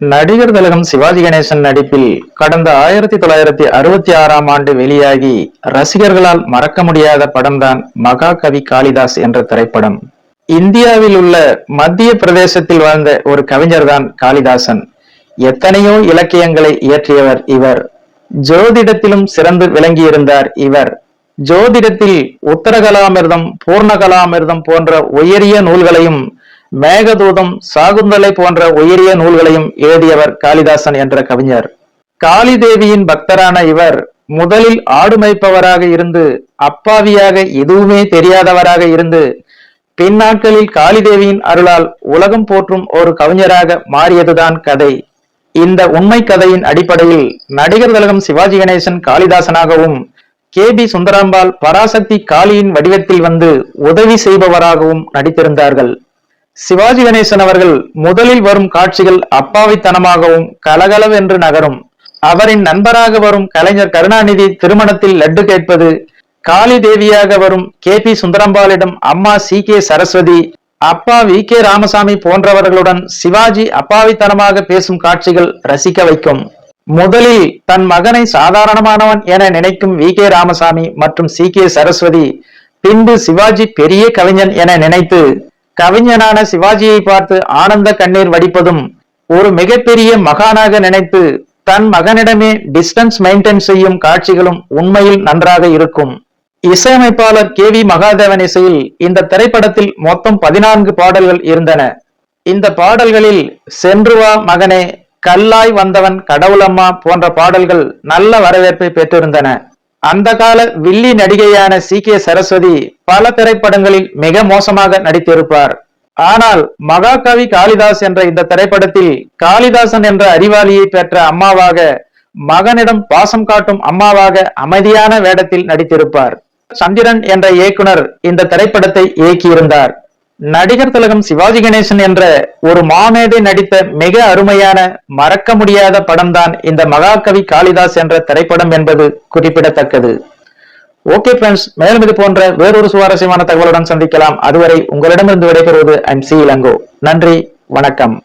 நடிகர் திலகம் சிவாஜி கணேசன் நடிப்பில் கடந்த ஆயிரத்தி தொள்ளாயிரத்தி அறுபத்தி ஆறாம் ஆண்டு வெளியாகி ரசிகர்களால் மறக்க முடியாத படம்தான் மகாகவி காளிதாஸ் என்ற திரைப்படம். இந்தியாவில் உள்ள மத்திய பிரதேசத்தில் வாழ்ந்த ஒரு கவிஞர்தான் காளிதாசன். எத்தனையோ இலக்கியங்களை இயற்றியவர் இவர். ஜோதிடத்திலும் சிறந்து விளங்கியிருந்தார் இவர். ஜோதிடத்தில் உத்தரகலாமிர்தம் பூர்ணகலாமிர்தம் போன்ற உயரிய நூல்களையும் மேகதூதம் சாகுந்தலை போன்ற உயரிய நூல்களையும் எழுதியவர் காளிதாசன் என்ற கவிஞர். காளிதேவியின் பக்தரான இவர் முதலில் ஆடு மேய்ப்பவராக இருந்து அப்பாவியாக எதுவுமே தெரியாதவராக இருந்து பின்னாட்களில் காளிதேவியின் அருளால் உலகம் போற்றும் ஒரு கவிஞராக மாறியதுதான் கதை. இந்த உண்மை கதையின் அடிப்படையில் நடிகர் தலகம் சிவாஜி கணேசன் காளிதாசனாகவும் கே. பி. சுந்தராம்பாள் பராசக்தி காளியின் வடிவத்தில் வந்து உதவி செய்பவராகவும் நடித்திருந்தார்கள். சிவாஜி கணேசன் அவர்கள் முதலில் வரும் காட்சிகள் அப்பாவித்தனமாகவும் கலகலவென்று நகரும். அவரின் நண்பராக வரும் கலைஞர் கருணாநிதி திருமணத்தில் லட்டு கேட்பது காளி தேவியாக வரும் கே பி சுந்தரம்பாளிடம் அம்மா சி கே சரஸ்வதி அப்பா வி கே ராமசாமி போன்றவர்களுடன் சிவாஜி அப்பாவித்தனமாக பேசும் காட்சிகள் ரசிக்க வைக்கும். முதலில் தன் மகனை சாதாரணமானவன் என நினைக்கும் வி கே ராமசாமி மற்றும் சி கே சரஸ்வதி பின்பு சிவாஜி பெரிய கவிஞன் என நினைத்து கவிஞனான சிவாஜியை பார்த்து ஆனந்த கண்ணீர் வடிப்பதும் ஒரு மிகப்பெரிய மகானாக நினைத்து தன் மகனிடமே டிஸ்டன்ஸ் மெயின்டைன் செய்யும் காட்சிகளும் உண்மையில் நன்றாக இருக்கும். இசையமைப்பாளர் கே வி மகாதேவன் இசையில் இந்த திரைப்படத்தில் மொத்தம் பதினான்கு பாடல்கள் இருந்தன. இந்த பாடல்களில் சென்றுவா மகனே கல்லாய் வந்தவன் கடவுளம்மா போன்ற பாடல்கள் நல்ல வரவேற்பை பெற்றிருந்தன. அந்த கால வில்லி நடிகையான சி. கே. சரஸ்வதி பல திரைப்படங்களில் மிக மோசமாக நடித்திருப்பார். ஆனால் மகாகவி காளிதாஸ் என்ற இந்த திரைப்படத்தில் காளிதாசன் என்ற அறிவாளியை பெற்ற அம்மாவாக மகனிடம் பாசம் காட்டும் அம்மாவாக அமைதியான வேடத்தில் நடித்திருப்பார். சந்திரன் என்ற இயக்குனர் இந்த திரைப்படத்தை இயக்கியிருந்தார். நடிகர் திலகம் சிவாஜி கணேசன் என்ற ஒரு மாமேதை நடித்த மிக அருமையான மறக்க முடியாத படம்தான் இந்த மகாகவி காளிதாஸ் என்ற திரைப்படம் என்பது குறிப்பிடத்தக்கது. ஓகே ஃப்ரெண்ட்ஸ் மேலும் இது போன்ற வேறொரு சுவாரஸ்யமான தகவலுடன் சந்திக்கலாம். அதுவரை உங்களிடமிருந்து விடைபெறுவது ஐம் சி இளங்கோ. நன்றி வணக்கம்.